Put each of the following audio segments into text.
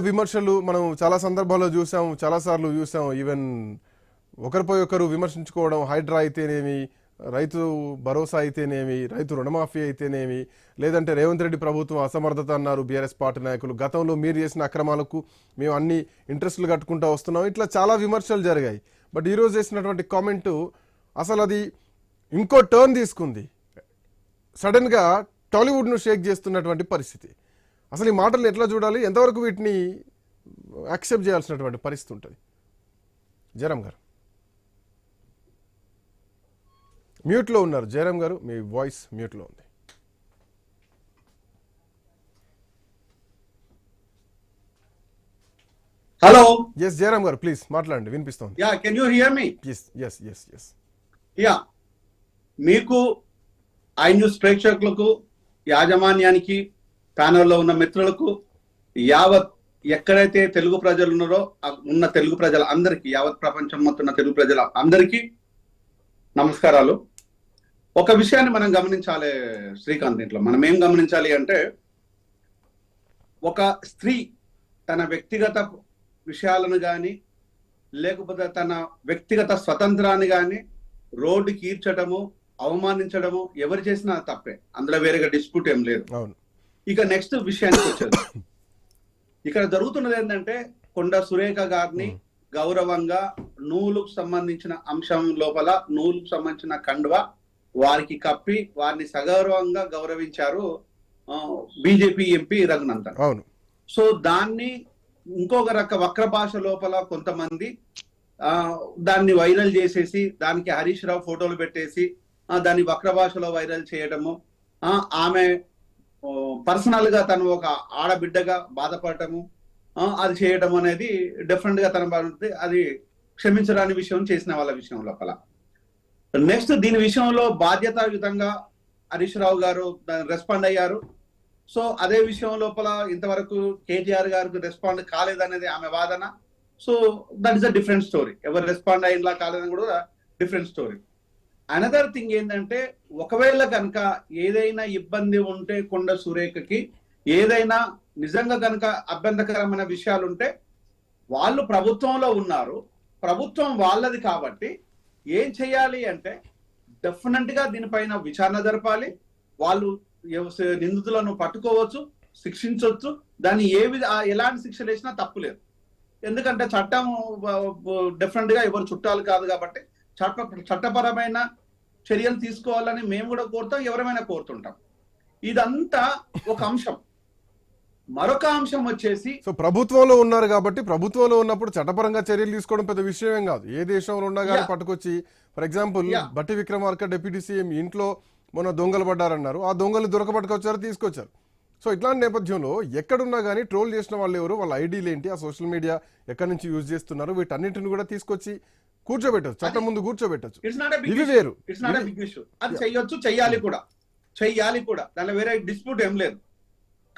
విమర్శలు మనం చాలా సందర్భాల్లో చూసాం చాలా సార్లు చూసాం ఈవెన్ ఒకరిపై ఒకరు విమర్శించుకోవడం హైడ్రా అయితేనేమి రైతు భరోసా అయితేనేమి రైతు రుణమాఫీ అయితేనేమి లేదంటే రేవంత్ రెడ్డి ప్రభుత్వం అసమర్థత అన్నారు బీఆర్ఎస్ పార్టీ నాయకులు. గతంలో మీరు చేసిన అక్రమాలకు మేము అన్ని ఇంట్రెస్ట్లు కట్టుకుంటూ వస్తున్నాం. ఇట్లా చాలా విమర్శలు జరిగాయి. బట్ ఈరోజు చేసినటువంటి కామెంటు అసలు అది ఇంకో టర్న్ తీసుకుంది. సడన్గా టాలీవుడ్ను షేక్ చేస్తున్నటువంటి పరిస్థితి. అసలు ఈ మాటలు ఎట్లా చూడాలి? ఎంతవరకు వీటిని యాక్సెప్ట్ చేయాల్సినటువంటి పరిస్థితి ఉంటుంది? జయరామ్ గారు. మ్యూట్లో ఉన్నారు. జయరామ్ గారు మీ వాయిస్ మ్యూట్లో ఉంది. హలో. ఎస్ జయరామ్ గారు ప్లీజ్ మాట్లాడండి. వినిపిస్తోంది. Yeah can you hear me yes yes yes yes yeah మీకు ఐ న్యూస్ ప్రేక్షకులకు యాజమాన్యానికి ప్యానల్లో ఉన్న మిత్రులకు యావత్ ఎక్కడైతే తెలుగు ప్రజలు ఉన్నారో ఉన్న తెలుగు ప్రజల అందరికీ యావత్ ప్రపంచం మొత్తం ఉన్న తెలుగు ప్రజల అందరికీ నమస్కారాలు. ఒక విషయాన్ని మనం గమనించాలి శ్రీకాంత్ దీంట్లో. మనం ఏం గమనించాలి అంటే ఒక స్త్రీ తన వ్యక్తిగత విషయాలను కానీ లేకపోతే తన వ్యక్తిగత స్వతంత్రాన్ని కానీ రోడ్డుకి ఈడ్చడము అవమానించడము ఎవరు చేసినా తప్పే. అందులో వేరేగా డిస్ప్యూట్ ఏం లేదు. అవును. ఇక నెక్స్ట్ విషయానికి వచ్చేది ఇక్కడ జరుగుతున్నది ఏంటంటే కొండ సురేఖ గారిని గౌరవంగా నూలుకు సంబంధించిన అంశం లోపల నూలుకు సంబంధించిన కండువ వారికి కప్పి వారిని సగౌరవంగా గౌరవించారు బీజేపీ ఎంపీ రఘునందన్. అవును. సో దాన్ని ఇంకొక రక వక్ర భాష లోపల కొంతమంది ఆ దాన్ని వైరల్ చేసేసి దానికి హరీష్ రావు ఫోటోలు పెట్టేసి ఆ, దాన్ని వక్ర భాషలో వైరల్ చేయడము ఆ, ఆమె పర్సనల్గా తను ఒక ఆడబిడ్డగా బాధపడటము అది చేయడం అనేది డిఫరెంట్గా తన బాధ- అది క్షమించరాని విషయం చేసిన వాళ్ళ విషయం లోపల. నెక్స్ట్ దీని విషయంలో బాధ్యతాయుతంగా హరీష్ రావు గారు రెస్పాండ్ అయ్యారు. సో అదే విషయం లోపల ఇంతవరకు కేటీఆర్ గారికి రెస్పాండ్ కాలేదనేది ఆమె వాదన. So that is a different story ఎవరు రెస్పాండ్ అయ్యిందా కాలేదని కూడా డిఫరెంట్ స్టోరీ అనదర్ థింగ్ ఏంటంటే ఒకవేళ కనుక ఏదైనా ఇబ్బంది ఉంటే కొండ సురేఖకి ఏదైనా నిజంగా కనుక అభ్యంతరకరమైన విషయాలు ఉంటే వాళ్ళు ప్రభుత్వంలో ఉన్నారు. ప్రభుత్వం వాళ్ళది కాబట్టి ఏం చేయాలి అంటే డెఫినెట్గా దీనిపైన విచారణ జరపాలి. వాళ్ళు నిందితులను పట్టుకోవచ్చు శిక్షించవచ్చు దాన్ని ఏ విధ ఎలాంటి శిక్షలు వేసినా తప్పులేదు ఎందుకంటే చట్టం డెఫినెట్గా ఎవరు చుట్టాలు కాదు కాబట్టి చట్ట చట్టపరమైన చర్యలు తీసుకోవాలని మేము కూడా కోరుతాం ఎవరైనా కోరుతుంటాం. ఇదంతా ఒక అంశం. మరొక అంశం వచ్చేసి సో ప్రభుత్వంలో ఉన్నారు కాబట్టి ప్రభుత్వంలో ఉన్నప్పుడు చట్టపరంగా చర్యలు తీసుకోవడం పెద్ద విషయం ఏం కాదు. ఏ దేశంలో ఉన్నా కానీ. పట్టుకొచ్చి ఫర్ ఎగ్జాంపుల్. బట్టి విక్రమార్క డిప్యూటీ సీఎం ఇంట్లో మొన్న దొంగలు పడ్డారన్నారు. ఆ దొంగలు దొరకబట్టుకొచ్చారు తీసుకొచ్చారు. సో ఇట్లాంటి నేపథ్యంలో ఎక్కడున్నా కానీ ట్రోల్ చేసిన వాళ్ళు ఎవరు వాళ్ళ ఐడీలు ఏంటి? ఆ సోషల్ మీడియా ఎక్కడి నుంచి యూజ్ చేస్తున్నారు? వీటన్నిటిని కూడా తీసుకొచ్చి కూర్చోబెట్టచ్చు చట్టం ముందు కూర్చోబెట్టచ్చు. ఇవి వేరు. ఇట్స్ నాట్ బిగ్ ఇష్యూ అది చెయ్యొచ్చు చెయ్యాలి కూడా. చెయ్యాలి కూడా. దానిలో వేరే డిస్ప్యూట్ ఏం లేదు.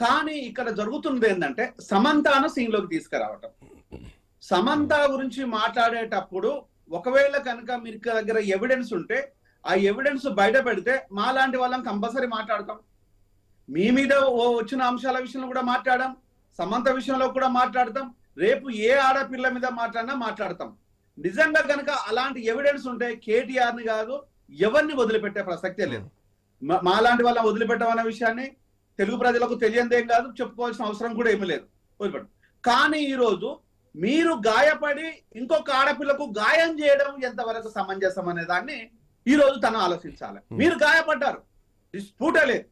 కానీ ఇక్కడ జరుగుతున్నది ఏంటంటే సమంతాను సీన్లోకి తీసుకురావటం. సమంత గురించి మాట్లాడేటప్పుడు ఒకవేళ కనుక మీరు దగ్గర ఎవిడెన్స్ ఉంటే ఆ ఎవిడెన్స్ బయట పెడితే మా లాంటి వాళ్ళం కంపల్సరీ మాట్లాడతాం. మీ మీద ఓ- వచ్చిన అంశాల విషయంలో కూడా మాట్లాడాం సమంత విషయంలో కూడా మాట్లాడతాం. రేపు ఏ ఆడపిల్ల మీద మాట్లాడినా మాట్లాడతాం. నిజంగా కనుక అలాంటి ఎవిడెన్స్ ఉంటే కేటీఆర్ని కాదు ఎవరిని వదిలిపెట్టే ప్రసక్తే లేదు. మా- మాలాంటి వాళ్ళని వదిలిపెట్టమన్న విషయాన్ని తెలుగు ప్రజలకు తెలియందేం కాదు చెప్పుకోవాల్సిన అవసరం కూడా ఏమీ లేదు. వదిలిపెట్టు. కానీ ఈ రోజు మీరు గాయపడి ఇంకొక ఆడపిల్లకు గాయం చేయడం ఎంతవరకు సమంజసం అనే దాన్ని ఈ రోజు తను ఆలోచించాలి. మీరు గాయపడ్డారు. డిస్ప్యూటే లేదు.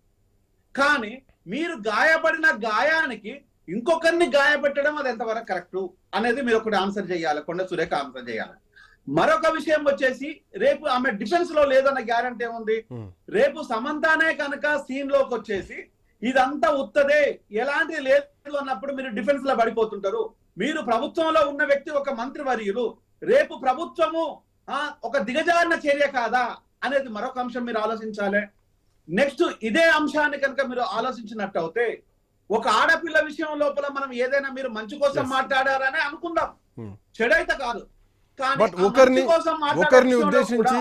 కానీ మీరు గాయపడిన గాయానికి ఇంకొకరిని గాయపెట్టడం అది ఎంతవరకు కరెక్ట్ అనేది మీరు ఒకటి ఆన్సర్ చేయాలి కొండ సురేఖ ఆన్సర్ చేయాలి. మరొక విషయం వచ్చేసి రేపు ఆమె డిఫెన్స్లో లేదన్న గ్యారంటీ ఏముంది? Hmm. రేపు సమంతానే కనుక సీన్లోకి వచ్చేసి ఇదంతా ఉత్తదే ఎలాంటి లేదు అన్నప్పుడు మీరు డిఫెన్స్లో పడిపోతుంటారు. మీరు ప్రభుత్వంలో ఉన్న వ్యక్తి ఒక మంత్రి వర్యులు రేపు ప్రభుత్వము ఆ, ఒక దిగజారిన చర్య కాదా అనేది మరొక అంశం మీరు ఆలోచించాలి. నెక్స్ట్ ఇదే అంశాన్ని కనుక మీరు ఆలోచించినట్టు అయితే ఒక ఆడపిల్ల విషయం లోపల మనం ఏదైనా మీరు మంచి కోసం. మాట్లాడారని అనుకుందాం Hmm. చెడైతే కాదు కానీ ఒకరిని ఒకరిని ఉద్దేశించి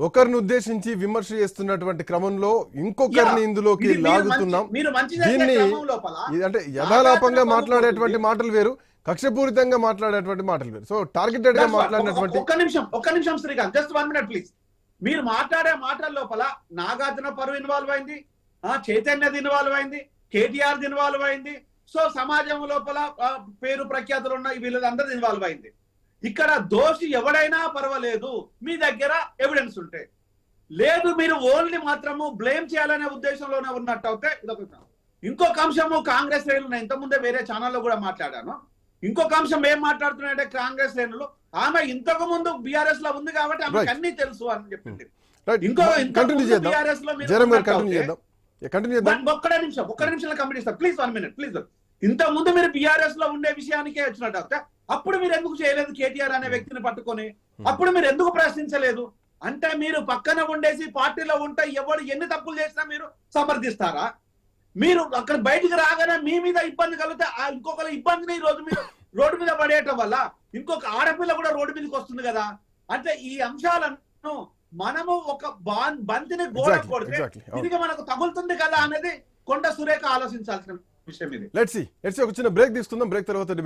ఒకరిని ఉద్దేశించి విమర్శ చేస్తున్నటువంటి క్రమంలో ఇంకొకరిని ఇందులోకి లాగుతున్నాం దీన్ని అంటే యథాలాపంగా మాట్లాడేటువంటి మాటలు వేరు కక్షపూరితంగా మాట్లాడేటువంటి మాటలు వేరు సో టార్గెటెడ్గా. మాట్లాడినటువంటి ఒక్క- నిమిషం ఒక్క నిమిషం Srikanth just one minute please మీరు మాట్లాడే మాటల లోపల నాగార్జున పరువు ఇన్వాల్వ్ అయింది ఆ చైతన్యది ఇన్వాల్వ్ అయింది కేటీఆర్ ఇన్వాల్వ్ అయింది. సో సమాజం లోపల పేరు ప్రఖ్యాతులు ఉన్న వీళ్ళందరూ ఇన్వాల్వ్ అయింది. ఇక్కడ దోషి ఎవడైనా పర్వాలేదు. మీ దగ్గర ఎవిడెన్స్ ఉంటే. లేదు మీరు ఓన్లీ మాత్రము బ్లేమ్ చేయాలనే ఉద్దేశంలోనే ఉన్నట్టు అయితే ఇదొక. ఇంకొక అంశము కాంగ్రెస్ శ్రేణులు నేను ఇంతకుముందే వేరే ఛానల్లో కూడా మాట్లాడాను. ఇంకొక అంశం ఏం మాట్లాడుతున్నాయంటే కాంగ్రెస్ శ్రేణులు ఆమె ఇంతకు ముందు బీఆర్ఎస్లో ఉంది కాబట్టి ఆమెకు. అన్ని తెలుసు అని చెప్పింది. రైట్ ఇంకో చేద్దాం. బీఆర్ఎస్లో మీరు కంటిన్యూ ఒక్కడే నిమిషం ఒక్క నిమిషంలో కంప్లీట్ చేస్తాను ప్లీజ్ వన్ మినిట్ ప్లీజ్ ఇంత ముందు మీరు బీఆర్ఎస్లో ఉండే విషయానికే వచ్చినట్టు అయితే అప్పుడు మీరు ఎందుకు చేయలేదు కేటీఆర్ అనే వ్యక్తిని పట్టుకొని? అప్పుడు మీరు ఎందుకు ప్రశ్నించలేదు? అంటే మీరు పక్కన ఉండేసి పార్టీలో ఉంటే ఎవరు ఎన్ని తప్పులు చేసినా మీరు సమర్థిస్తారా? మీరు అక్కడ బయటికి రాగానే మీ మీద ఇబ్బంది కలిగితే ఆ ఇంకొకరి ఇబ్బందిని ఈ రోజు మీరు రోడ్డు మీద పడేయటం వల్ల ఇంకొక ఆడపిల్ల కూడా రోడ్డు మీదకి వస్తుంది కదా? అంటే ఈ అంశాలను మనము ఒక బాన్ బంతిని గోడ కొడితే ఇది మనకు తగులుతుంది కదా అనేది కొండ సురేఖ ఆలోచించాల్సిన విషయం ఇది. లెట్స్ లెట్స్ ఒక చిన్న బ్రేక్ తీసుకుందాం. బ్రేక్ తర్వాత